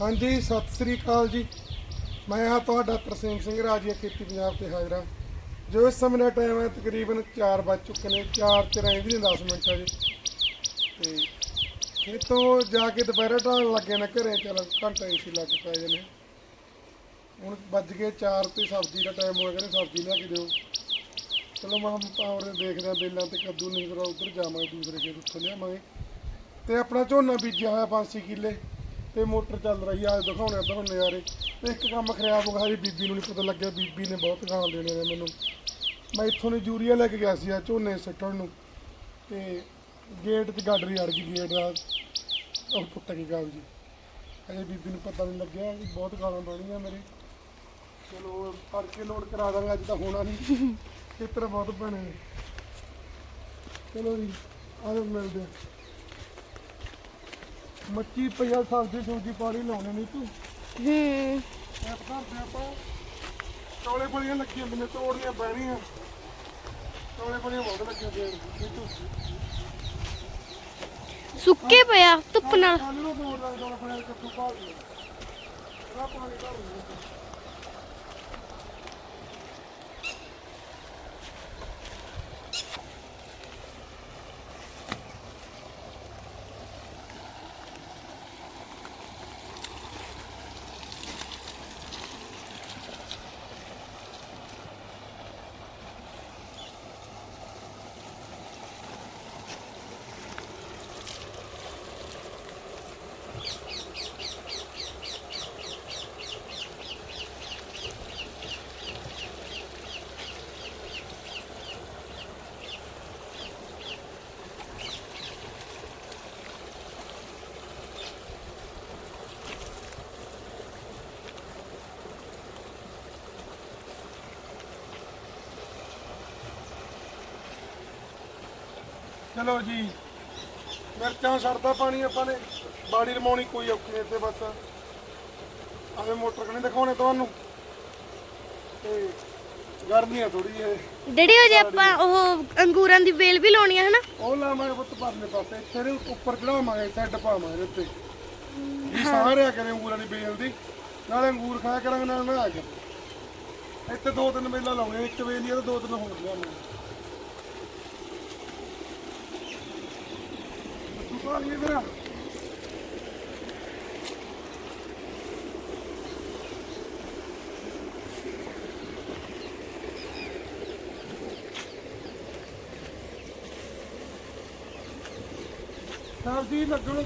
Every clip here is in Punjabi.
ਹਾਂਜੀ, ਸਤਿ ਸ੍ਰੀ ਅਕਾਲ ਜੀ। ਮੈਂ ਹਾਂ ਤੁਹਾਡਾ ਤਰਸੇਮ ਸਿੰਘ ਰਾਜੀਆ ਖੇਤੀ ਪੰਜਾਬ ਤੇ ਹਾਜ਼ਰਾ ਜੋ ਇਸ ਸਮੇਂ ਦਾ ਟਾਈਮ ਹੈ, ਤਕਰੀਬਨ 4 ਵੱਜ ਚੁੱਕੇ ਨੇ 4 ਚ ਰਹਿੰਦੀ ਨੇ 10 ਮਿੰਟ ਜੀ। ਤੇ ਖੇਤੋਂ ਜਾ ਕੇ ਦੁਪਹਿਰੇ ਢਾਣ ਲੱਗੇ ਨੇ ਘਰੇ, ਚਲ ਘੰਟਾ ਏਸੀ ਲੱਗ ਪਏ ਨੇ ਹੁਣ ਵੱਜ ਗਏ 4 ਤੇ ਸਬਜ਼ੀ ਦਾ ਟਾਈਮ ਹੋਇਆ, ਕਹਿੰਦੇ ਸਬਜ਼ੀ ਲਿਆ ਕੇ ਦਿਓ। ਚਲੋ ਮੈਂ ਪਾਵਰ ਦੇਖਦੇ ਆ ਬੇਲਾਂ ਤੇ ਕੱਦੂ ਨਹੀਂ, ਫਿਰ ਉਧਰ ਜਾਵਾਂਗੇ, ਦੂਸਰੇ ਖੇਤ ਉੱਥੋਂ ਲਿਆਵਾਂਗੇ। ਤੇ ਆਪਣਾ ਝੋਨਾ ਬੀਜਿਆ ਹੋਇਆ 5 ਕਿੱਲੇ। ਤੇ ਮੋਟਰ ਚੱਲ ਰਹੀ ਆ ਅੱਜ ਦਿਖਾਉਣੇ ਤੁਹਾਨੂੰ ਨਜ਼ਾਰੇ ਤੇ ਇੱਕ ਕੰਮ ਖਰਾਬ ਹੋ ਗਿਆ ਜੀ ਬੀਬੀ ਨੂੰ ਨਹੀਂ ਪਤਾ ਲੱਗਿਆ, ਬੀਬੀ ਨੇ ਬਹੁਤ ਗਾਲਾਂ ਦੇਣੇ ਨੇ ਮੈਨੂੰ। ਮੈਂ ਇੱਥੋਂ ਨੇ ਯੂਰੀਆ ਲੈ ਕੇ ਗਿਆ ਸੀ ਆ ਝੋਨੇ ਸੱਟਣ ਨੂੰ। ਤੇ ਗੇਟ 'ਚ ਗਾਡਰੀ ਅੜ ਗਈ ਗੇਟ ਦਾ ਉਹ ਪੁੱਟ ਗਈ ਗੱਲ ਜੀ। ਅਜੇ ਬੀਬੀ ਨੂੰ ਪਤਾ ਨਹੀਂ ਲੱਗਿਆ ਵੀ ਬਹੁਤ ਗਾਲਾਂ ਦੇਣੀਆਂ ਮੇਰੇ। ਚਲੋ ਫੜ ਕੇ ਲੋਡ ਕਰਾ ਦਾਂਗੇ, ਅੱਜ ਤਾਂ ਹੋਣਾ ਨਹੀਂ ਖੇਤਰ ਬਹੁਤ ਬਣੇ ਚਲੋ ਜੀ ਆਜੋ ਮਿਲਦੇ ਆ। ਮੱਕੀ ਪਿਆ ਸਬਜ਼ੀ ਸੂਜੀ ਪਾਣੀ ਲਾਉਣੇ ਨਹੀਂ ਤੂੰ। ਹੂੰ। ਐਪ ਕਰਦੇ ਆਪਾਂ ਚੌਲੇ ਬੜੀਆਂ ਲੱਗੀਆਂ ਮੈਨੂੰ ਤੋੜਨੀਆਂ ਪੈਣੀਆਂ। ਚੌਲੇ ਬੜੀਆਂ ਬਹੁਤ ਲੱਗੀਆਂ ਦੇ ਤੂੰ? ਸੁੱਕੇ ਪਿਆ ਧੁੱਪ ਨਾਲ। ਤੋੜ ਕਿੱਥੋਂ ਪਾਣੀ ਚਲੋ ਜੀ। ਮਿਰਚਾਂ ਛੱਡਦਾ ਪਾਣੀ ਆਪਾਂ ਨੇ। ਬਾੜੀ ਰਮਾਉਣੀ ਕੋਈ ਔਖੀ ਨਹੀਂ ਇੱਥੇ ਬਸ। ਆਵੇਂ ਮੋਟਰ ਕਣੀ ਦਿਖਾਉਣੇ ਤੁਹਾਨੂੰ। ਤੇ ਗਰਮੀ ਆ ਥੋੜੀ ਜਿਹੀ ਡੈਡੀ ਹੋ ਜੇ ਆਪਾਂ ਉਹ ਅੰਗੂਰਾਂ ਦੀ ਵੇਲ ਵੀ ਲਾਉਣੀ ਆ ਹਨਾ? ਉਹ ਲਾਵਾਂਗੇ ਪੁੱਤ ਪਰਲੇ ਪਾਸੇ। ਇੱਥੇ ਦੇ ਉੱਪਰ ਚੜਾਵਾਂਗੇ ਸੈੱਡ ਪਾਵਾਂਗੇ ਇੱਥੇ। ਵੀ ਸਾਰਿਆ ਕਰੇ ਅੰਗੂਰਾਂ ਦੀ ਬੇਲ ਦੀ। ਨਾਲੇ ਅੰਗੂਰ ਖਾਇਆ ਕਰਾਂਗੇ ਨਾਲ ਨਾ ਕੇ। ਇੱਥੇ ਦੋ ਤਿੰਨ ਵੇਲਾਂ ਲਾਉਣੀਆਂ ਇੱਕ ਵੇਲੀ ਆ ਤੇ ਦੋ ਤਿੰਨ ਹੋਰ ਲਿਆਉਣੀਆਂ ਤੂੰ ਪਾ ਲਈ ਮੇਰਾ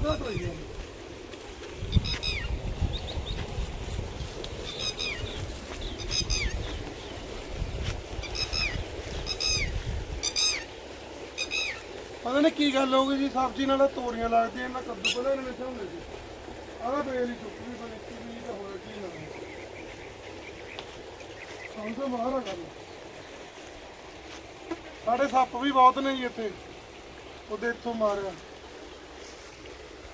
ਘੱਟ ਹੈ। ਨਹੀਂ ਕੀ ਗੱਲ ਹੋ ਗਈ ਜੀ ਸਬਜ਼ੀ ਨਾਲ ਤੋਰੀਆਂ ਲੱਗਦੀਆਂ ਇਹਨਾਂ ਕੱਦੂ ਪਹਿਲਾਂ ਇਹਨਾਂ ਵਿੱਚ ਹੁੰਦੇ ਸੀ। ਆਹ ਬੇਲ ਹੀ ਚੁੱਕ ਵੀ ਬਣੀ ਕੀ ਵੀ ਤਾਂ ਹੋਇਆ ਕੀ ਨਾ ਹੁਣ ਤਾਂ ਮਾਰਾ ਗੱਲ। ਸਾਡੇ ਸੱਪ ਵੀ ਬਹੁਤ ਨੇ ਜੀ ਇੱਥੇ। ਉਹਦੇ ਇੱਥੋਂ ਮਾਰਿਆ।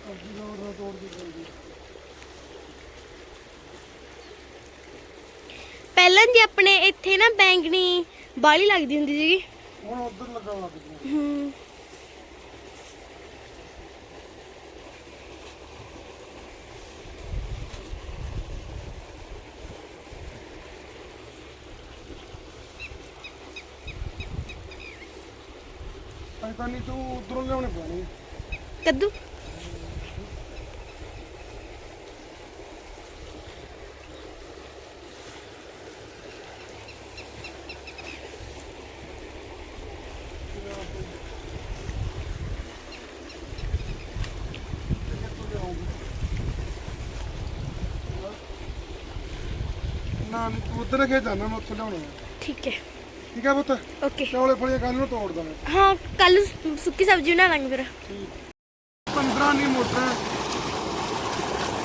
ਸਬਜ਼ੀ ਨਾਲ ਉਹਦਾ ਤੋੜ ਦੀ ਜਲਦੀ ਪਹਿਲਾਂ ਜੀ ਆਪਣੇ ਇੱਥੇ ਨਾ ਬੈਂਗਣੀ ਬਾਲੀ ਲੱਗਦੀ ਹੁੰਦੀ ਸੀਗੀ। ਹੁਣ ਉਧਰ ਲੱਗਣ ਲੱਗ ਗਿਆ ਹੂੰ। ਅਜੇ ਤਾਂ ਉਧਰੋਂ ਲਿਆਉਣੇ ਪੈਣੇ ਕੱਦੂ? ਨਾ ਉਧਰ ਕੇ ਜਾਣਾ ਮੈਂ ਉੱਥੋਂ ਲਿਆਉਣਾ ਠੀਕ ਹੈ। ਠੀਕ ਹੈ ਪੁੱਤ? ਓਕੇ। ਚੌਲੇ ਫਲੀਆਂ ਕੱਲ ਨੂੰ ਤੋੜ ਦੇਣਾ। ਹਾਂ ਕੱਲ ਸੁੱਕੀ ਸਬਜ਼ੀ ਬਣਾ ਲਾਂਗੇ ਫਿਰ। 15 ਨਹੀਂ ਮੋਟਰ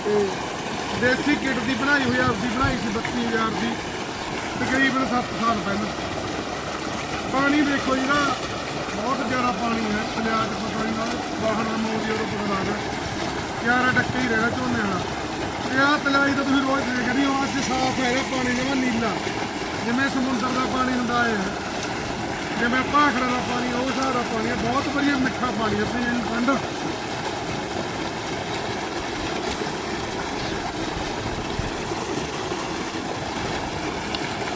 ਤੇ ਦੇਸੀ ਕਿੱਟ ਦੀ ਬਣਾਈ ਹੋਈ ਆਪਦੀ ਬਣਾਈ ਸੀ 32000 ਦੀ। ਤਕਰੀਬਨ 7 ਸਾਲ ਪਹਿਲਾਂ। ਪਾਣੀ ਦੇਖੋ ਜਿਹੜਾ ਬਹੁਤ ਜ਼ਿਆਦਾ ਪਾਣੀ ਹੈ। ਪੰਜਾਬ 'ਚ ਪਤਾ ਨਹੀਂ ਨਾ ਬਾਹਰ ਦਾ ਮੋਦੀ ਉਹ ਪਤਾ ਲੱਗਦਾ ਯਾਰਾ ਡੱਕੇ ਹੀ ਰਹਿਣਾ ਝੋਨੇ ਵਾਲਾ। ਤੇ ਆਹ ਤਲਾਈ ਤਾਂ ਤੁਸੀਂ ਰੋਜ਼ ਦੇਖਦੇ ਹੋ ਅੱਜ ਸਾਫ਼ ਹੈ ਇਹ ਪਾਣੀ ਜਮਾ ਨੀਲਾ। ਜਿਵੇਂ ਸਮੁੰਦਰ ਦਾ ਪਾਣੀ ਹੁੰਦਾ ਹੈ ਜਿਵੇਂ ਭਾਖੜਾ ਦਾ ਪਾਣੀ ਉਹ ਸਾਰਾ ਪਾਣੀ ਬਹੁਤ ਵਧੀਆ ਮਿੱਠਾ ਪਾਣੀ ਹੈ ਪੀਣ ਠੰਡ।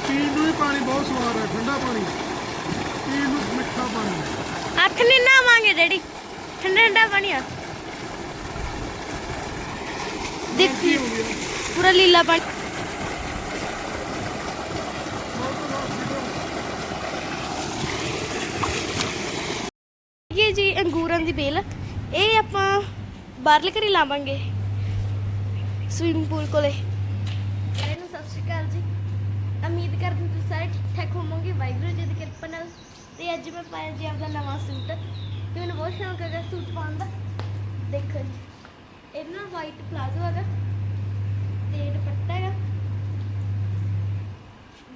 ਪੀਣ ਪਾਣੀ ਬਹੁਤ ਸਵਾਦ ਹੈ ਠੰਡਾ ਪਾਣੀ। ਪੀਣ ਨੂੰ ਮਿੱਠਾ ਪਾਣੀ ਹੱਥ ਨਹੀਂ ਨਾਵਾਂਗੇ ਡੈਡੀ ਠੰਡਾ ਠੰਡਾ ਪਾਣੀ ਆ। ਦੇਖੀ ਪੂਰਾ ਲੀਲਾ ਪਾਣੀ ਇਹ ਜੀ ਅੰਗੂਰਾਂ ਦੀ ਬੇਲ। ਇਹ ਆਪਾਂ ਬਾਹਰਲੇ ਘਰੇ ਲਾਵਾਂਗੇ। ਸਵਿਮਿੰਗ ਪੂਲ ਕੋਲੇ। ਸਾਰਿਆਂ ਨੂੰ ਸਤਿ ਸ਼੍ਰੀ ਅਕਾਲ ਜੀ। ਉਮੀਦ ਕਰਦੀ ਹਾਂ ਤੁਸੀਂ ਸਾਰੇ ਠੀਕ ਠਾਕ ਹੋਵੋਗੇ। ਵਾਹਿਗੁਰੂ ਜੀ ਦੀ ਕਿਰਪਾ ਨਾਲ। ਤੇ ਅੱਜ ਮੈਂ ਪਾਇਆ ਜੀ ਆਪਦਾ ਨਵਾਂ ਸੂਟ। ਤੇ ਮੈਨੂੰ ਬਹੁਤ ਸ਼ੌਂਕ ਹੈਗਾ ਸੂਟ ਪਾਉਣ ਦਾ। ਦੇਖੋ ਜੀ। ਇਹ ਨਾ ਵਾਈਟ ਪਲਾਜ਼ੋ ਹੈਗਾ। ਤੇ ਦੁਪੱਟਾ ਹੈਗਾ।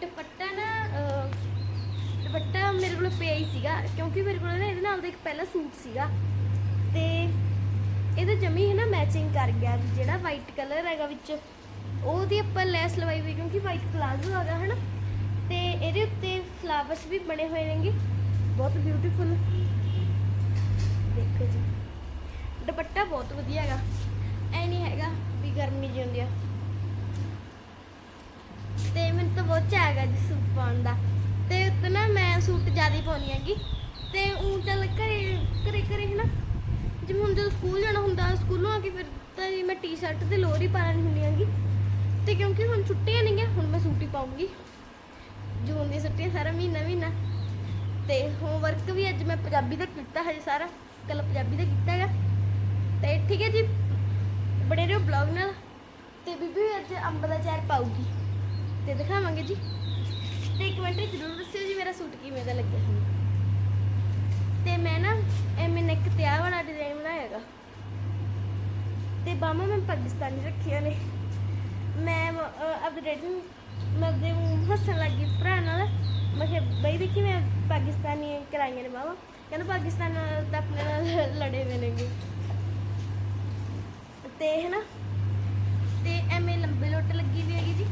ਦੁਪੱਟਾ ਮੇਰੇ ਕੋਲ ਪਿਆ ਹੀ ਸੀਗਾ, ਕਿਉਂਕਿ ਮੇਰੇ ਕੋਲ ਨਾ ਇਹਦੇ ਨਾਲ ਦਾ ਇੱਕ ਪਹਿਲਾ ਸੂਟ ਸੀਗਾ। ਤੇ ਇਹਦੇ ਜਮੀ ਹੈ ਨਾ ਮੈਚਿੰਗ ਕਰ ਗਿਆ ਜਿਹੜਾ ਵਾਈਟ ਕਲਰ ਹੈਗਾ ਵਿੱਚ, ਉਹਦੀ ਆਪਾਂ ਲੈਸ ਲਵਾਈ ਹੋਈ ਕਿਉਂਕਿ ਵਾਈਟ ਪਲਾਜ਼ੋ ਹੈਗਾ, ਹਨਾ? ਤੇ ਇਹਦੇ ਉੱਤੇ ਫਲਾਵਰਸ ਵੀ ਬਣੇ ਹੋਏ ਨੇਗੇ। ਬਹੁਤ ਬਿਊਟੀਫੁਲ ਦੇਖੋ ਜੀ। ਦੁਪੱਟਾ ਬਹੁਤ ਵਧੀਆ ਹੈਗਾ। ਐ ਨਹੀਂ ਹੈਗਾ ਵੀ ਗਰਮੀ ਜਿਹੀ ਹੁੰਦੀ ਆ। ਤੇ ਮੈਨੂੰ ਤਾਂ ਬਹੁਤ ਚਾਅ ਹੈਗਾ ਜੀ ਸੂਟ ਪਾਉਣ ਦਾ। ਸੂਟ ਜ਼ਿਆਦਾ ਪਾਉਣੀ ਹੈਗੀ। ਤੇ ਉਹ ਚੱਲ ਘਰੇ ਘਰੇ ਘਰੇ ਹੈ ਨਾ ਜਿਵੇਂ ਹੁਣ ਜਦੋਂ ਸਕੂਲ ਜਾਣਾ ਹੁੰਦਾ, ਸਕੂਲੋਂ ਆ ਕੇ ਫਿਰ ਤਾਂ ਜੀ ਮੈਂ ਟੀ-ਸ਼ਰਟ ਤੇ ਲੋਅਰ ਹੀ ਪਾ ਹੁੰਦੀ ਹੈਗੀ। ਤੇ ਕਿਉਂਕਿ ਹੁਣ ਛੁੱਟੀਆਂ ਨਹੀਂ ਹੁਣ ਮੈਂ ਸੂਟ ਹੀ ਪਾਉਂਗੀ ਜੂਨ ਦੀਆਂ ਛੁੱਟੀਆਂ ਸਾਰਾ ਮਹੀਨਾ ਮਹੀਨਾ। ਤੇ ਹੋਮਵਰਕ ਵੀ ਅੱਜ ਮੈਂ ਪੰਜਾਬੀ ਦਾ ਕੀਤਾ ਹਜੇ ਸਾਰਾ। ਕੱਲ ਪੰਜਾਬੀ ਦਾ ਕੀਤਾ ਹੈਗਾ। ਤੇ ਠੀਕ ਹੈ ਜੀ ਬੜੇ ਰਹੋ ਬਲੌਗ ਨਾਲ। ਤੇ ਬੀਬੀ ਵੀ ਅੱਜ ਅੰਬ ਦਾ ਚਾਰ ਪਾਉਗੀ ਤੇ ਦਿਖਾਵਾਂਗੇ ਜੀ। ਤੇ ਕਮੈਂਟ ਵਿੱਚ ਜ਼ਰੂਰ ਦੱਸਿਓ ਜੀ ਮੇਰਾ ਸੂਟ ਕਿਵੇਂ ਦਾ ਲੱਗਿਆ ਤੇ ਮੈਂ ਨਾ ਐਵੇਂ ਨੈਕ ਤੇ ਆਹ ਵਾਲਾ ਡਿਜ਼ਾਈਨ ਬਣਾਇਆ ਤੇ ਬਾਹਾਂ ਮੈਂ ਪਾਕਿਸਤਾਨੀ ਰੱਖੀਆਂ ਨੇ। ਮੈਂ ਮ- ਮੈਂ ਆਪਦੇ ਹੱਸਣ ਲੱਗੀ ਭਰਾ ਨਾਲ। ਮੈਂ ਕਿਹਾ, ਬਈ ਦੇਖੀ ਮੈਂ ਪਾਕਿਸਤਾਨੀ ਕਰਾਈਆਂ ਨੇ ਬਾਹਾਂ ਕਹਿੰਦਾ, ਪਾਕਿਸਤਾਨ ਨਾਲ ਤਾਂ ਆਪਣੇ ਨਾਲ ਲੜੇ ਹੋਏ ਨੇਗੇ ਤੇ ਹੈ ਨਾ ਤੇ ਐਵੇਂ ਲੰਬੇ ਲੁੱਟ ਲੱਗੀ ਵੀ ਹੈਗੀ ਜੀ।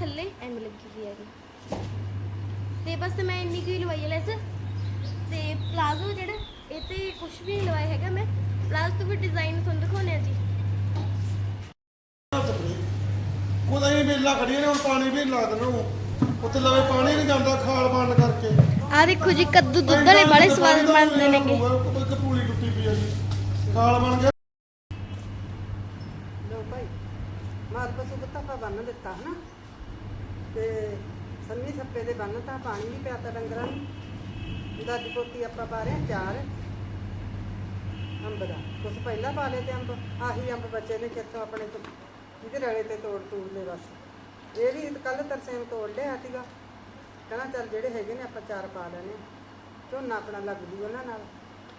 ਥੱਲੇ ਐਵੇਂ ਲੱਗੀ ਵੀ ਹੈਗੀ। ਤੇ ਬਸ ਮੈਂ ਇੰਨੀ ਕੁ ਹੀ ਲਵਾਈ ਹੈ ਲੈਸ ਤੇ ਪਲਾਜ਼ੋ ਜਿਹੜਾ ਇਹ ਤੇ ਕੁਝ ਵੀ ਨਹੀਂ ਲਵਾਇਆ ਹੈਗਾ ਮੈਂ। ਪਲਾਜ਼ੋ ਤੋਂ ਵੀ ਡਿਜ਼ਾਈਨ ਤੁਹਾਨੂੰ ਦਿਖਾਉਂਦੇ ਆ ਜੀ। ਕੋਦਾ ਹੀ ਵੇਲਾ ਖੜੀਆਂ ਨੇ ਹੁਣ ਪਾਣੀ ਵੀ ਲਾ ਦੇਣਾ ਉਹ। ਉੱਥੇ ਲਵੇ ਪਾਣੀ ਨਹੀਂ ਜਾਂਦਾ ਖਾਲ ਬੰਦ ਕਰਕੇ। ਆ ਦੇਖੋ ਜੀ ਕੱਦੂ ਦੁੱਧ ਵਾਲੇ ਬੜੇ ਸਵਾਦ ਬਣਦੇ ਨੇਗੇ। ਇੱਕ ਪੂਲੀ ਟੁੱਟੀ ਪਈ ਆ ਜੀ। ਖਾਲ ਬਣ ਗਿਆ। ਲੋ ਭਾਈ ਮਾਲ ਪਸ਼ੂ ਕੁੱਤਾ ਪਾ ਬੰਨ ਦਿੱਤਾ ਹਨਾ? ਤੇ ਸੰਮੀ ਸੱਪੇ ਦੇ ਬੰਨ ਤਾਂ ਪਾਣੀ ਵੀ ਪਿਆਤਾ ਡੰਗਰਾਂ ਨੂੰ। ਦਾਦੀ ਪੋਤੀ ਆਪਾਂ ਪਾ ਰਹੇ ਹਾਂ ਚਾਰ। ਅੰਬ ਦਾ। ਕੁਛ ਪਹਿਲਾਂ ਪਾ ਲਏ ਤੇ ਅੰਬ। ਆਹੀ ਅੰਬ ਬੱਚੇ ਨੇ ਕਿੱਥੋਂ ਆਪਣੇ ਤੋਂ। ਜਿਹਦੇ ਰਲੇ ਤੇ ਤੋੜ ਤੋੜ ਲੈ ਬਸ। ਇਹ ਵੀ ਕੱਲ ਤਰਸੇਮ ਤੋੜ ਲਿਆ ਸੀਗਾ। ਕਹਿੰਦਾ ਚੱਲ ਜਿਹੜੇ ਹੈਗੇ ਨੇ ਆਪਾਂ ਚਾਰ ਪਾ ਲੈਣੇ ਝੋਨਾ ਆਪਣਾ ਲੱਗ ਜੂ ਉਹਨਾਂ ਨਾਲ।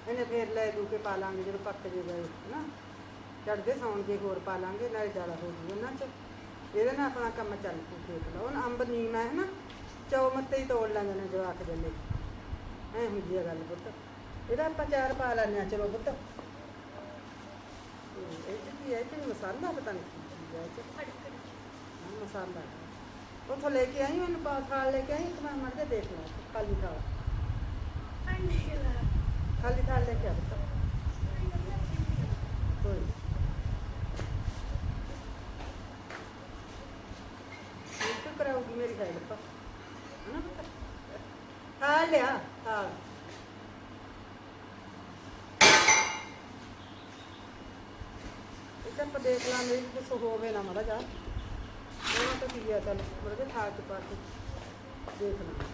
ਇਹਨੇ ਫੇਰ ਲੈ ਦੂ ਕੇ ਪਾ ਲਾਂਗੇ ਜਦੋਂ ਪੱਕ ਜੇ ਗਏ ਨਾ ਚੜਦੇ ਸੌਣ ਜੇ ਹੋਰ ਪਾ ਲਾਂਗੇ, ਨਾਲੇ ਜ਼ਿਆਦਾ ਹੋ ਜੂ ਉਹਨਾਂ ਚ। ਇਹਦੇ ਨਾਲ ਆਪਣਾ ਕੰਮ ਚੱਲ ਪੂ ਖੇਤ ਦਾ। ਹੁਣ ਅੰਬ ਨੀਮ ਹੈ ਨਾ ਚੌ ਮੱਤੇ ਹੀ ਤੋੜ ਲੈਂਦੇ ਨੇ ਜਵਾਕ ਲਈ ਐ ਹੁੰਦੀ ਆ ਗੱਲ ਪੁੱਤ। ਇਹਦਾ ਆਪਾਂ ਚਾਰ ਪਾ ਲੈਂਦੇ ਆ ਚਲੋ ਪੁੱਤ। ਇਹ ਚ ਕੀ ਹੈ ਇਹ ਚ ਮਸਾਲਾ ਪਤਾ ਨਹੀਂ ਕੀ ਚੀਜ਼ ਹੈ ਚ। ਹਾਂ, ਮਸਾਲਾ। ਉੱਥੋਂ ਲੈ ਕੇ ਆਈ ਮੈਨੂੰ ਪਾ ਥਾਲ ਲੈ ਕੇ ਆਈ ਇੱਕ ਮੈਂ ਮੜ ਕੇ ਦੇਖ ਲਾ ਖਾਲੀ ਥਾਲ। ਖਾਲੀ ਥਾਲ ਲੈ ਕੇ ਆ ਪੁੱਤ ਕੋਈ ਨੀ। ਇਹ ਤਾਂ ਕਰਾਉਗੀ ਮੇਰੀ ਹੈਲਪ ਹਨਾ ਪੁੱਤ ਆ ਲਿਆ ਹਾਂ ਇਹ ਤਾਂ ਆਪਾਂ ਦੇਖ ਲਾਂਗੇ ਕੁਛ ਹੋਵੇ ਨਾ ਮੜਾ ਜਾ ਉਹਨਾਂ ਤਾਂ ਕੀ ਆ ਚੱਲ ਮੜਾ ਜਾ ਥਾਲ ਚ ਪਾ ਕੇ ਦੇਖ ਲਾਂਗੇ।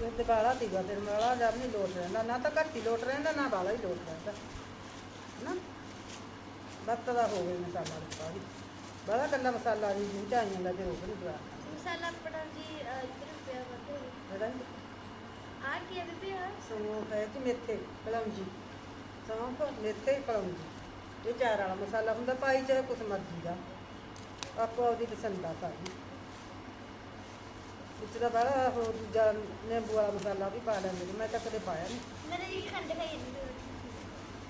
ਇਹ ਤੇ ਬਾਲਾ ਤੀਗਾ ਫਿਰ ਮਾਲਾ ਜਦ ਨਹੀਂ ਲੋਟ ਰਹਿੰਦਾ ਨਾ ਤਾਂ ਘੱਟ ਹੀ ਲੋਟ ਰਹਿੰਦਾ ਨਾ ਬਾਲਾ ਹੀ ਲੋਟ ਰਹਿੰਦਾ। ਨਾ ਬੱਤ ਦਾ ਹੋ ਗਿਆ ਮਸਾਲਾ ਵੀ ਬੜਾ ਕੱਲਾ ਮਸਾਲਾ ਨਹੀਂ ਚਾਹੀਆਂ ਦਾ ਜਰੂਰ ਨਹੀਂ ਮਸਾਲਾ ਆਪਣਾ ਜੀ ਇਧਰ ਪਿਆ ਵਾ ਕੀ ਹੈ ਤੇ ਮੇਥੇ ਕਲੌਂਜੀ। ਸੌਂਫ ਮੇਥੇ ਕਲੌਂਜੀ। ਇਹ ਚਾਰ ਵਾਲਾ ਮਸਾਲਾ ਹੁੰਦਾ ਪਾਈ ਚਾਹੇ ਕੁਛ ਮਰਜ਼ੀ ਦਾ। ਆਪੋ ਆਪਦੀ ਪਸੰਦ ਆ ਸਾਰੀ। ਵਿੱਚ ਦਾ ਬੜਾ ਹੋਰ ਦੂਜਾ ਨਿੰਬੂ ਵਾਲਾ ਮਸਾਲਾ ਵੀ ਪਾ ਲੈਂਦੇ ਨੇ ਮੈਂ ਤਾਂ ਕਦੇ ਪਾਇਆ ਨਹੀਂ। ਮੇਰੇ ਜੀ ਖੰਡ ਖਾਈ ਜਾਂਦੀ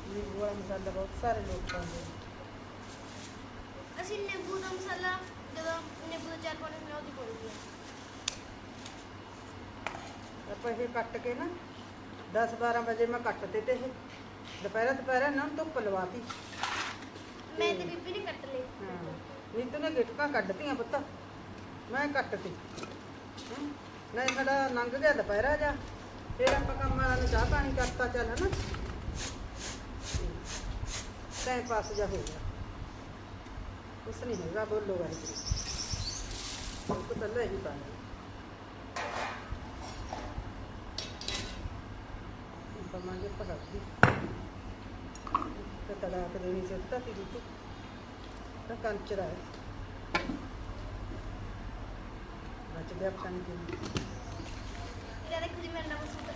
ਨਿੰਬੂ ਵਾਲਾ ਮਸਾਲਾ ਬਹੁਤ ਸਾਰੇ ਲੋਕ ਪਾਉਂਦੇ ਨੇ। ਅਸੀਂ ਨਿੰਬੂ ਦਾ ਮਸਾਲਾ ਜਦੋਂ ਨਿੰਬੂ ਦਾ ਚਾਰ ਪਾਉਣੇ ਹੁੰਦੇ ਆ ਉਹਦੀ ਪਾਉਂਦੇ ਆ। ਆਪਾਂ ਇਹ ਕੱਟ ਕੇ ਨਾ 10 12 ਵਜੇ ਮੈਂ ਕੱਟ ਤੇ ਇਹ। ਦੁਪਹਿਰਾਂ ਦੁਪਹਿਰਾਂ ਇਹਨਾਂ ਨੂੰ ਧੁੱਪ ਲਵਾਤੀ। ਮੈਂ ਤੇ ਬੀਬੀ ਨੇ ਕੱਟ ਲਏ। ਹਾਂ ਨੀਤੂ ਨੇ ਗਿਟਕਾਂ ਕੱਢਤੀਆਂ ਪੁੱਤ। ਮੈਂ ਕੱਟਤੀ। ਹੈਂ। ਨਹੀਂ ਸਾਡਾ ਲੰਘ ਗਿਆ ਦੁਪਹਿਰਾ ਜਾ। ਫਿਰ ਆਪਾਂ ਕੰਮ ਵਾਲਾ ਨੂੰ ਚਾਹ ਪਾਣੀ ਕਰਤਾ ਚੱਲ ਹਨਾ। ਟਾਈਮ ਪਾਸ ਜਾ ਹੋ ਗਿਆ। ਕੁਛ ਨਹੀਂ ਹੈਗਾ ਬੋਲੋ ਵਾਹਿਗੁਰੂ। ਉਹ ਤਾਂ ਲੈ ਹੀ ਪਾਣੀ ਕਮਾਂਗੇ ਪੜਾਤੀ ਤੇ ਤਲਾਕ ਦੇਣੀ ਚਾਹਤਾ ਤੀ ਤੂੰ ਤਾਂ ਕੰਚਰਾ ਹੈ ਬਚ ਗਿਆ ਪਾਣੀ ਦੇ ਇਹਦਾ ਦੇਖੋ ਜੀ ਮੇਰਾ ਨਾਮ ਸੂਟ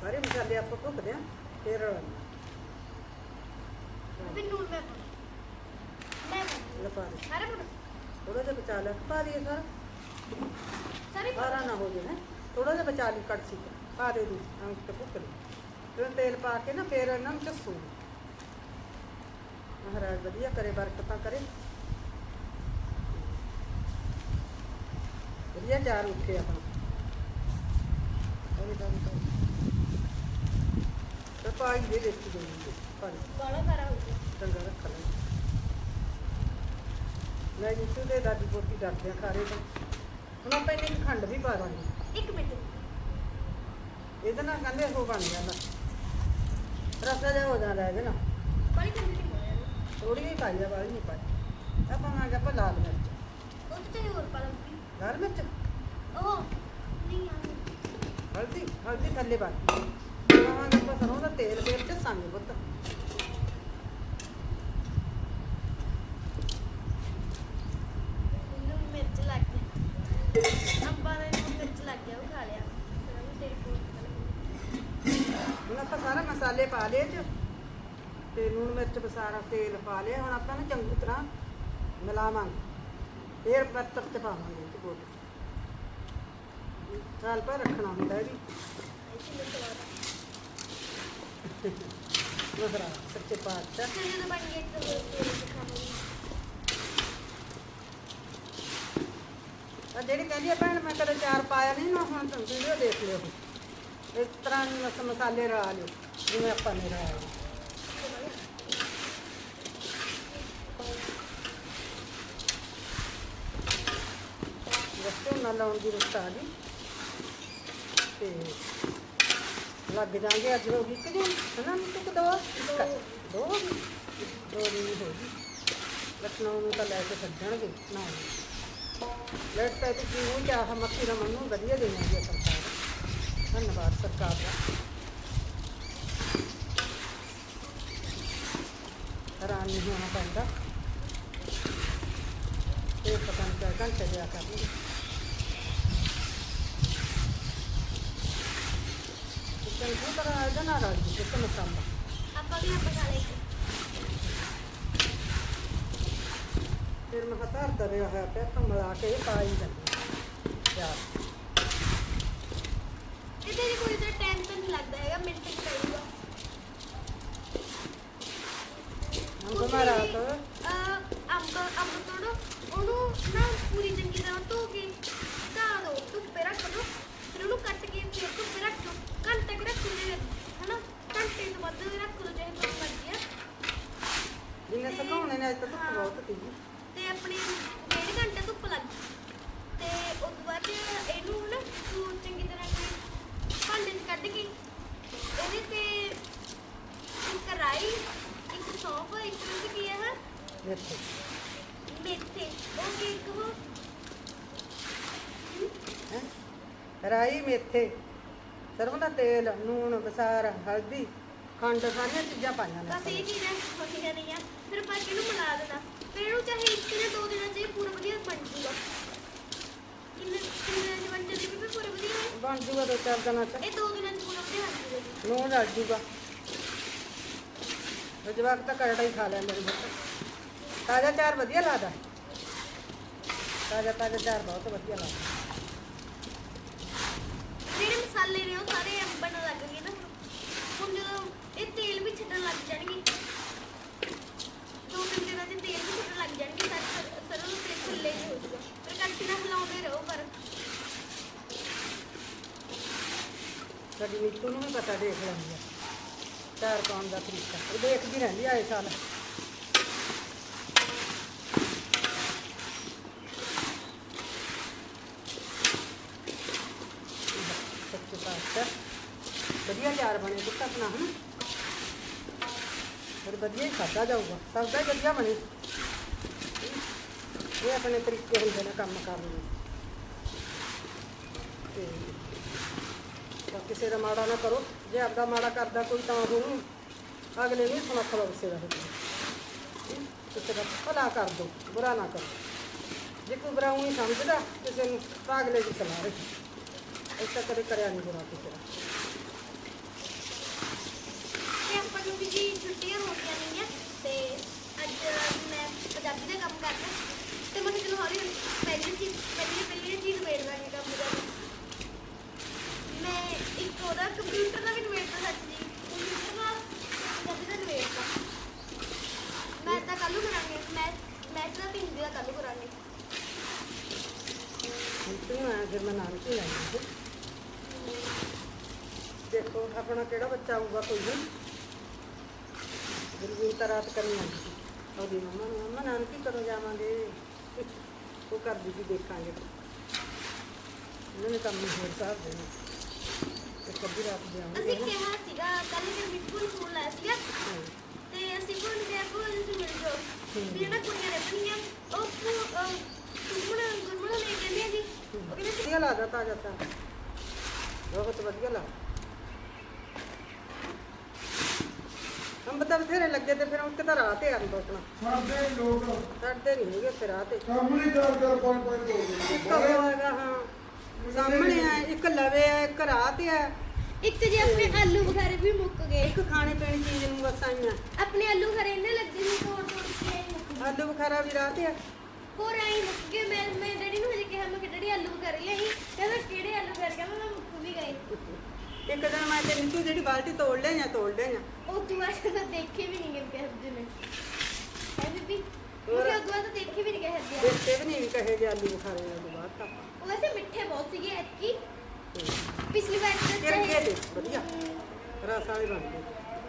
ਸਾਰੇ ਮਸਾਲੇ ਆਪਾਂ ਭੁੱਕਦੇ ਆ ਫਿਰ ਵੀ ਨੂਨ ਮੈਂ ਪਾਉਣਾ। ਮੈਂ ਪਾਉਣਾ। ਲਪਾ ਦੇ ਸਾਰੇ ਪਾਉਣਾ। ਸਾਰਾ ਨਾ ਹੋ ਜਾਏ ਹੈ। ਥੋੜਾ ਜਿਹਾ ਬਚਾ ਲਈ ਕੜਛੀ ਤੇ ਪਾ ਦੇ ਦੀ ਅੰਗ ਤੇ ਭੁੱਕ ਲਈ ਫਿਰ ਤੇਲ ਪਾ ਕੇ ਨਾ ਫਿਰ ਇਹਨਾਂ ਨੂੰ ਚੱਸੂ। ਮਹਾਰਾਜ ਵਧੀਆ ਕਰੇ ਬਰਕਤਾਂ ਕਰੇ। ਵਧੀਆ ਚਾਰ ਉੱਠੇ ਆਪਣਾ ਉਹਨੇ ਕੰਮ ਕਰ ਤੇ ਪਾਈ ਦੇ ਦੇਖੀ ਪਾਣੀ ਬਾਲਾ ਸਾਰਾ ਹੋ ਗਿਆ। ਚੰਗਾ ਰੱਖ ਲੈ। ਮੈਂ ਜਿੱਤੂ ਦੇ ਦਾਦੀ ਪੋਤੀ ਡਰਦੇ ਆ ਖਾਰੇ ਤੋਂ। ਹੁਣ ਆਪਾਂ ਇਹਨੇ ਖੰਡ ਵੀ ਪਾ ਦਾਂਗੇ। ਇੱਕ ਮਿੰਟ। ਇਹਦੇ ਨਾਲ ਕਹਿੰਦੇ ਉਹ ਬਣ ਜਾਂਦਾ। ਰਸਾ ਜਿਹਾ ਹੋ ਜਾਂਦਾ ਇਹਦੇ ਨਾਲ। ਬੜੀ ਠੰਡੀ ਨਹੀਂ ਹੋਇਆ ਥੋੜੀ ਜਿਹੀ ਪਾਈ ਆ ਵਾਲੀ ਨਹੀਂ ਪਾਈ। ਆਪਾਂ ਮੰਗਾ ਆਪਾਂ ਲਾਲ ਮਿਰਚ। ਉਹ ਤੇ ਹੋਰ ਪਾ ਲਵਾਂਗੀ ਲਾਲ ਮਿਰਚ? ਉਹ ਨਹੀਂ ਆ ਹਲਦੀ ਹਲਦੀ ਥੱਲੇ ਪਾ। ਪਾਵਾਂਗੇ ਆਪਾਂ ਸਰੋਂ ਦਾ ਤੇਲ ਫੇਰ ਚੱਸਾਂਗੇ ਪੁੱਤ ਲੂਣ ਮਿਰਚ ਲੱਗ ਗਿਆ ਅੱਬਾ ਨੇ ਲੂਣ ਮਿਰਚ ਲੱਗ ਗਿਆ ਉਹ ਖਾ ਲਿਆ ਫਿਰ ਉਹਨੂੰ ਤੇਰੀ ਕੋਲ ਹੁਣ ਆਪਾਂ ਸਾਰਾ ਮਸਾਲੇ ਪਾ ਲਏ ਚ, ਤੇ ਲੂਣ ਮਿਰਚ ਬਸਾਰਾ ਤੇਲ ਪਾ ਲਿਆ, ਹੁਣ ਆਪਾਂ ਨੂੰ ਚੰਗੀ ਤਰ੍ਹਾਂ ਮਿਲਾਵਾਂਗੇ। ਫੇਰ ਪੱਤਰ ਚ ਪਾਵਾਂਗੇ ਇਹ ਬੋਲ ਸਾਲ ਪਰ ਰੱਖਣਾ ਹੁੰਦਾ ਵੀ। ਮਸਰਾ, ਸੱਚੇ ਪਾਤਸ਼ਾਹ। ਫਿਰ ਜਦੋਂ ਬਣ ਗਿਆ ਤਾਂ ਹੋਰ ਤੇਲ ਆ ਜਿਹੜੀ ਕਹਿੰਦੀ ਆ ਭੈਣ, ਮੈਂ ਕਦੇ ਚਾਰ ਪਾਇਆ ਨਹੀਂ ਨਾ, ਹੁਣ ਤੁਸੀਂ ਵੀਡੀਓ ਦੇਖ ਲਿਓ। ਇਸ ਤਰ੍ਹਾਂ ਮਸ, ਮਸਾਲੇ ਰਲਾ ਲਿਓ। ਜਿਵੇਂ ਆਪਾਂ ਨੇ ਰਲਾਇਆ ਰਸਤੇ ਨਾਲ ਲਾਉਣ ਦੀ ਰਸਤਾ ਦੀ ਤੇ ਲੱਗ ਜਾਣਗੇ ਅੱਜ ਹੋ ਗਈ ਕਿ ਨਹੀਂ ਹਨਾ? ਨਹੀਂ ਦੋ ਦੋ ਦੋ ਦਿਨ ਹੋ ਗਈ। ਲਖਨਊ ਨੂੰ ਤਾਂ ਲੈ ਕੇ ਛੱਡਣਗੇ, ਨਾ। ਲੈਟ ਪੈ ਤੇ ਕਿਉਂ ਚਾਹ ਮੱਕੀ ਦਾ ਮਨੂੰ ਵਧੀਆ ਦੇਣੀ ਸਰਕਾਰ। ਧੰਨਵਾਦ ਸਰਕਾਰ ਦਾ। ਨਹੀਂ ਹੋਣਾ ਪੈਂਦਾ। ਇਹ ਪਤਾ ਨਹੀਂ ਕਿਆ ਘੰਟੇ ਦਿਆ ਕਰਨਗੇ। ਇਹਦਾ ਨਾ ਰਲ ਜੀ ਤੇ ਮਸਾਲਾ। ਆਪਾਂ ਵੀ ਆਪਾਂ ਖਾ ਲਏ ਫਿਰ ਮੈਂ ਕਿਹਾ ਧਰ ਦਰਿਆ ਹੋਇਆ ਪਿਆ ਤਾਂ ਮਿਲਾ ਕੇ ਇਹ ਪਾ ਹੀ ਜਾਂਦੇ ਪਿਆਰ ਇਹਦੇ ਕੋਈ ਤਾਂ ਟਾਈਮ ਤਾਂ ਨਹੀਂ ਲੱਗਦਾ ਹੈਗਾ ਮਿੰਟ ਚ ਕਰੂਗਾ ਹਮ ਹਮਾਰਾ ਅੰਬ ਅੰਬ ਤੋੜੋ ਉਹਨੂੰ ਨਾ ਪੂਰੀ ਚੰਗੀ ਤਰ੍ਹਾਂ ਧੋ ਕੇ ਧਾ ਦੋ ਧੁੱਪੇ ਰੱਖ ਦੋ ਫਿਰ ਉਹਨੂੰ ਕੱਟ ਕੇ ਫਿਰ ਧੁੱਪੇ ਰੱਖ ਦੋ ਘੰਟੇ ਕੁ ਰੱਖ ਦੇ ਹਨਾ ਘੰਟੇ ਤੋਂ ਵੱਧ ਰੱਖ ਲਓ ਚਾਹੇ ਦੋ ਮਰਜ਼ੀ ਆ ਜਿੰਨੇ ਸੁਕਾਉਣੇ ਨੇ, ਅੱਜ ਤਾਂ ਧੁੱਪ ਬਹੁਤ ਤੀ ਤੇ ਆਪਣੀ ਡੇਢ ਘੰਟੇ ਧੁੱਪ ਲੱਗ ਗਈ। ਤੇ ਉਸ ਤੋਂ ਬਾਅਦ ਇਹਨੂੰ ਨਾ ਤੂੰ ਚੰਗੀ ਤਰ੍ਹਾਂ ਭਾਂਡੇ 'ਚ ਕੱਢ ਕੇ ਇਹਦੇ ਤੇ ਇੱਕ ਰਾਈ ਸੌਂਫ ਇੱਕ ਵਿੱਚ ਕੀ ਹੈ ਦੇਖੋ ਮੇਥੇ ਉਹ ਉਹ ਹੈਂ? ਰਾਈ ਮੇਥੇ। ਸਰੋਂ ਦਾ ਤੇਲ ਨੂਣ ਬਸਾਰ ਹਲਦੀ ਖੰਡ ਸਾਰੀਆਂ ਚੀਜ਼ਾਂ ਪਾਈਆਂ ਨੇ ਬਸ ਆਪਾਂ ਇਹ ਨੇ। ਚੀਜ਼ਾਂ ਹੋਣੀਆਂ ਨਹੀਂ ਆ। ਫਿਰ ਆਪਾਂ ਇਹਨੂੰ ਮਿਲਾ ਦੇਣਾ? ਫਿਰ ਇਹਨੂੰ ਚਾਹੇ ਇੱਕ ਜਾਂ ਦੋ ਦਿਨਾਂ 'ਚ ਇਹ ਪੂਰਾ ਵਧੀਆ ਬਣ ਜੂਗਾ। ਕਿੰਨੇ ਕਿੰਨੇ ਦਿਨਾਂ 'ਚ ਬਣ ਜਾਂਦੀ ਵੀ ਪੂਰਾ ਵਧੀਆ ਬਣ ਜੂਗਾ ਦੋ ਚਾਰ ਦਿਨਾਂ ਚ। ਇਹ ਦੋ ਦਿਨਾਂ 'ਚ ਪੂਰਾ ਵਧੀਆ ਬਣ ਜੂਗਾ। ਨੂਣ ਰਲ ਜੂਗਾ। ਉਹ ਜਵਾਕ ਤਾਂ ਕਰੜਾ ਹੀ ਖਾ ਲੈਂਦੇ ਨੇ ਪੁੱਤ ਤਾਜ਼ਾ ਚਾਰ ਵਧੀਆ ਲੱਗਦਾ ਤਾਜ਼ਾ ਤਾਜ਼ਾ ਚਾਰ ਬਹੁਤ ਵਧੀਆ ਲੱਗਦਾ ਜਿਹੜੇ ਮਸਾਲੇ ਨੇ ਉਹ ਸਾਰੇ ਅੰਬਣ ਲੱਗ ਗਏ ਨਾ ਹੁਣ। ਜਦੋਂ ਇਹ ਤੇਲ ਵੀ ਛੱਡਣ ਲੱਗ ਜਾਣਗੇ। ਦੋ ਤਿੰਨ ਦਿਨਾਂ 'ਚ ਤੇਲ ਵੀ ਛੱਡਣ ਲੱਗ ਜਾਣਗੇ ਸਰ ਸਰੋਂ ਦਾ ਤੇਲ ਥੱਲੇ ਜਿਹੇ ਹੋ ਜਾਊਗਾ। ਫਿਰ ਕੰਟੀਨਾ ਹਿਲਾਉਂਦੇ ਰਹੋ ਪਰ। ਸਾਡੀ ਨੀਤੂ ਨੂੰ ਵੀ ਪਤਾ ਦੇਖ ਲੈਂਦੀ ਆ। ਚਾਰ ਪਾਉਣ ਦਾ ਤਰੀਕਾ। ਇਹ ਦੇਖਦੀ ਰਹਿੰਦੀ ਆਏ ਸਾਲ। ਸੱਚੇ ਪਾਤਸ਼ਾਹ, ਵਧੀਆ ਚਾਰ ਬਣੇ ਪੁੱਤ ਆਪਣਾ, ਹਨਾ? ਫਿਰ ਵਧੀਆ ਹੀ ਖਾਧਾ ਜਾਊਗਾ। ਸਭ ਦਾ ਹੀ ਵਧੀਆ ਬਣੇ। ਇਹ ਆਪਣੇ ਤਰੀਕੇ ਹੁੰਦੇ ਨੇ ਕੰਮ ਕਰਨ ਦੇ ਤੇ ਕਿਸੇ ਦਾ ਮਾੜਾ ਨਾ ਕਰੋ। ਜੇ ਆਪਦਾ ਮਾੜਾ ਕਰਦਾ ਕੋਈ ਤਾਂ ਉਹਨੂੰ ਅਗਲੇ ਨੂੰ ਸੁਣਾ ਖਲੋ ਕਿਸੇ ਦਾ। ਕਿਸੇ ਦਾ ਭਲਾ ਕਰ ਦੋ, ਬੁਰਾ ਨਾ ਕਰੋ। ਜੇ ਕੋਈ ਬੁਰਾ ਨਹੀਂ ਸਮਝਦਾ, ਕਿਸੇ ਨੂੰ ਤਾਂ ਅਗਲੇ ਦੀ ਸਲਾਹ ਰਹੇ ਐਸਾ ਕਦੇ ਕਰਿਆ ਨਹੀਂ ਬੁਰਾ ਕਿਸੇ ਦਾ। ਤੇ ਆਪਾਂ ਨੂੰ ਵੀ ਜੀ ਛੁੱਟੀਆਂ ਹੋ ਗਈਆਂ ਨੇਗੀਆਂ, ਤੇ ਅੱਜ ਮੈਂ ਪੰਜਾਬੀ ਦਾ ਕੰਮ ਕਰਨਾ। ਤੇ ਮੈਨੂੰ ਚਲੋ ਹੌਲੀ ਪਹਿਲੀ ਚੀਜ਼ ਪਹਿਲੀ ਪਹਿਲੀ ਚੀਜ਼ ਵੇੜ ਦਾਂਗੇ ਕੰਮ ਇੱਕ ਉਹਦਾ ਕੰਪਿਊਟਰ ਦਾ ਵੀ ਨਵੇੜਦਾ ਸੱਚ ਜੀ। ਕੰਪਿਊਟਰ ਦਾ ਪੰਜਾਬੀ ਦਾ ਨਵੇੜਦਾ ਮੈਂ ਤਾਂ ਕੱਲ੍ਹ ਕਰਾਂਗੇ। ਮੈਂ ਮੈਥ ਦਾ ਤੇ ਹਿੰਦੀ ਦਾ ਕੱਲ੍ਹ ਕਰਾਂਗੇ। ਤੂੰ ਆਇਆ ਫਿਰ ਮੈਂ ਨਾਨਕੀ ਲੈਣੀ ਸੀ ਦੇਖੋ ਆਪਣਾ ਕਿਹੜਾ ਬੱਚਾ ਆਊਗਾ ਕੋਈ ਨਹੀਂ ਦਿਲਵੀਰ ਤਾਂ ਰਾਤ ਕਰਨੀ ਆਉਂਦੀ ਸੀ। ਉਹਦੀ ਮੰਮਾ ਨੂੰ, ਮੰਮਾ ਨਾਨਕੀ ਕਦੋਂ ਜਾਵਾਂਗੇ? ਉਹ ਕਰਦੀ ਸੀ ਦੇਖਾਂਗੇ। ਇਹਨਾਂ ਨੇ ਕੰਮ ਹੋਰ ਸਾਹਿਬ ਦੇ ਕਦੀ ਰਾਤ ਅਸੀਂ ਜਾਵਾਂਗੇ ਨਾ? ਕਿਹਾ ਸੀਗਾ ਕੱਲ੍ਹ ਮੇਰੇ ਬਿਲਕੁਲ ਫੋਨ ਲਾਇਆ ਸੀਗਾ। ਤੇ ਅਸੀਂ ਭੁੱਲ ਗਏ ਭੁੱਲ ਤੁਸੀਂ ਮਿਲ ਜਾਓ। ਵੀ ਜਿਹੜਾ ਕੁੜੀਆਂ ਰਹਿਣਗੀਆਂ ਉਹ ਗੁਰਮਣ ਗੁਰਮਣ ਨੇ ਕਹਿੰਦੇ ਜੀ ਉਹ ਕਹਿੰਦੇ ਵਧੀਆ ਲੱਗਦਾ ਤਾਂ ਬਹੁਤ ਵਧੀਆ ਲੱਗਦਾ। ਅੰਬ ਤਾਂ ਬਥੇਰੇ ਲੱਗੇ ਤੇ ਫਿਰ ਇੱਕ ਤਾਂ ਰਾਹ ਤੇ ਆਂ ਬੋਤਣਾ ਸਾਡੇ ਲੋਕ ਛੱਡਦੇ ਨਹੀਂ ਹੈਗੇ ਫਿਰ ਰਾਹ ਤੇ। ਕੰਮ ਨਹੀਂ ਕਰ ਕਰ ਪੰਜ ਪੰਜ ਹੋ ਇੱਕ ਗਏ ਹੈਗਾ ਹਾਂ। ਸਾਹਮਣੇ ਆ ਇੱਕ ਲਵੇ ਆ ਇੱਕ ਰਾਹ ਤੇ ਆ। ਇੱਕ ਜੀ ਆਪਣੇ ਆਲੂ ਬੁਖਾਰੇ ਵੀ ਮੁੱਕ ਗਏ। ਇੱਕ ਖਾਣੇ ਪੀਣ ਚੀਜ਼ ਨੂੰ ਬਸ ਆਈਆਂ ਆਪਣੇ ਆਲੂ ਬੁਖਾਰੇ ਇੰਨੇ ਲੱਗੇ ਸੀ ਤੋੜ ਤੋੜ ਕੇ ਆਏ ਮੁੱਕ ਗਏ। ਆਲੂ ਬੁਖਾਰਾ ਵੀ ਰਾਹ ਤੇ ਆ। ਹੋਰ ਆਈ ਮੁੱਕ ਗਏ। ਮੈਂ ਮੈਂ ਡੈਡੀ ਨੂੰ ਹਜੇ ਕਿਹਾ ਮੈਂ ਕਿ ਡੈਡੀ ਆਲੂ ਬੁਖਾਰੇ ਲਿਆਈ ਕਹਿੰਦਾ ਕਿਹੜੇ ਆਲੂ ਬੁਖਾਰੇ ਕਹਿੰਦਾ ਮੈਂ ਮੁੱਕ ਵੀ ਗਏ। ਇੱਕ ਦਿਨ ਮੈਂ ਤੇ ਨਿੱਕੂ ਜਿਹੜੀ ਬਾਲਟੀ ਤੋੜ ਲਿਆ ਤੋੜ ਲਿਆ ਉਹ ਤੋਂ ਬਾਅਦ ਤਾਂ ਦੇਖੇ ਵੀ ਨਹੀਂ ਗਏ ਕਿਸੇ ਨੇ। ਹੈ ਬੀਬੀ? ਹੋਰ? ਉਹ ਤੋਂ ਬਾਅਦ ਤਾਂ ਦੇਖੇ ਵੀ ਨਹੀਂ ਗਏ ਹੱදිਆ ਦੇਖਦੇ ਵੀ ਨਹੀਂ ਕਹੇ ਜੇ ਆਲੂ ਬੁਖਾਰੇ ਤੋਂ ਬਾਅਦ ਤਾਂ। ਉਹ ਵੈਸੇ ਮਿੱਠੇ ਬਹੁਤ ਸੀਗੇ ਐਤਕੀ। ਪਿਛਲੀ ਵਾਰ ਤਾਂ ਚਾਹੇ- ਵਧੀਆ। ਰਸ ਵਾਲੇ ਬਣ ਗਏ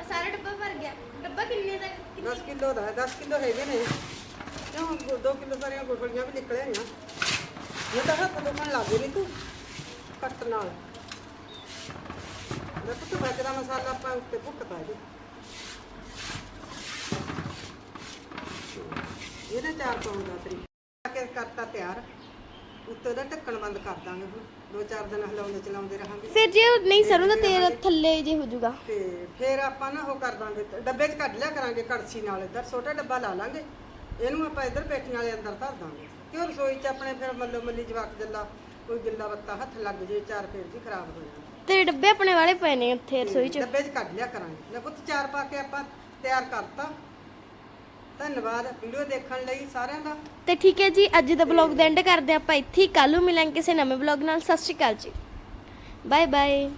ਸਾਰਾ ਡੱਬਾ ਭਰ ਗਿਆ। ਡੱਬਾ ਕਿੰਨੇ ਦਾ ਕਿੰਨੇ 10 ਕਿਲੋ ਦਾ ਹੈ 10 ਕਿਲੋ ਹੈਗੇ ਨੇ। ਕਿਉਂ? 2 ਕਿਲੋ ਸਾਰੀਆਂ ਗੁਠਲੀਆਂ ਵੀ ਨਿਕਲੇ ਨੇ ਇਹ ਤਾਂ ਹੱਥ ਦੁਖਣ ਲੱਗ ਨਹੀਂ ਤੂੰ ਕੱਟ ਨਾਲ। ਮੈਂ ਪੁੱਤ ਬਚਦਾ ਮਸਾਲਾ ਆਪਾਂ ਉੱਤੇ ਭੁੱਕਤਾ ਜੀ। ਇਹਦਾ ਚਾਰ ਪਾਉਣ ਦਾ ਤਰੀਕਾ। ਕੇ ਕਰਤਾ ਤਿਆਰ। ਉੱਤੇ ਉਹਦਾ ਢੱਕਣ ਬੰਦ ਕਰ ਦਾਂਗੇ ਹੁਣ। ਦੋ ਚਾਰ ਦਿਨ ਹਿਲਾਉਂਦੇ ਚਲਾਉਂਦੇ ਰਹਾਂਗੇ। ਫਿਰ ਜੇ ਉਹ ਨਹੀਂ ਸਰੋਂ ਦਾ ਤੇਲ ਥੱਲੇ ਜੇ ਹੋ ਜਾਊਗਾ। ਤੇ ਫਿਰ ਆਪਾਂ ਨਾ ਉਹ ਕਰ ਦਾਂਗੇ ਡੱਬੇ 'ਚ ਕੱਢ ਲਿਆ ਕਰਾਂਗੇ ਕੜਛੀ ਨਾਲ ਇੱਧਰ ਛੋਟਾ ਡੱਬਾ ਲਾ ਲਾਂਗੇ। ਇਹਨੂੰ ਆਪਾਂ ਇੱਧਰ ਪੇਟੀਆਂ ਵਾਲੇ ਅੰਦਰ ਧਰ ਦਾਂਗੇ। ਕਿਉਂ ਰਸੋਈ 'ਚ ਆਪਣੇ ਫਿਰ ਮੱਲੋ ਮੱਲੀ ਜਵਾਕ ਜੱਲਾ ਕੋਈ ਗਿੱਲਾ ਬੱਤਾ ਹੱਥ ਲੱਗ ਜੇ ਚਾਰ ਫੇਰ ਵੀ ਖਰਾਬ ਹੋ ਜਾਣਾ। ਤੇਰੇ ਡੱਬੇ ਆਪਣੇ ਵਾਲੇ ਪਏ ਨੇ ਉੱਥੇ ਰਸੋਈ 'ਚ। ਡੱਬੇ 'ਚ ਕੱਢ ਲਿਆ ਕਰਾਂਗੇ। ਲੈ ਪੁੱਤ ਚਾਰ ਪਾ ਕੇ ਆਪਾਂ ਤਿਆਰ ਕਰਤਾ। ਧੰਨਵਾਦ, ਵੀਡੀਓ ਦੇਖਣ ਲਈ ਸਾਰਿਆਂ ਦਾ। ਤੇ ਠੀਕ ਹੈ ਜੀ, ਅੱਜ ਦਾ ਬਲੌਗ ਦਾ ਐਂਡ ਕਰਦੇ ਹਾਂ ਆਪਾਂ ਇੱਥੇ ਹੀ। ਕੱਲ ਨੂੰ ਮਿਲਾਂਗੇ ਕਿਸੇ ਨਵੇਂ ਬਲੌਗ ਨਾਲ। ਸਤਿ ਸ਼੍ਰੀ ਅਕਾਲ ਜੀ। Bye bye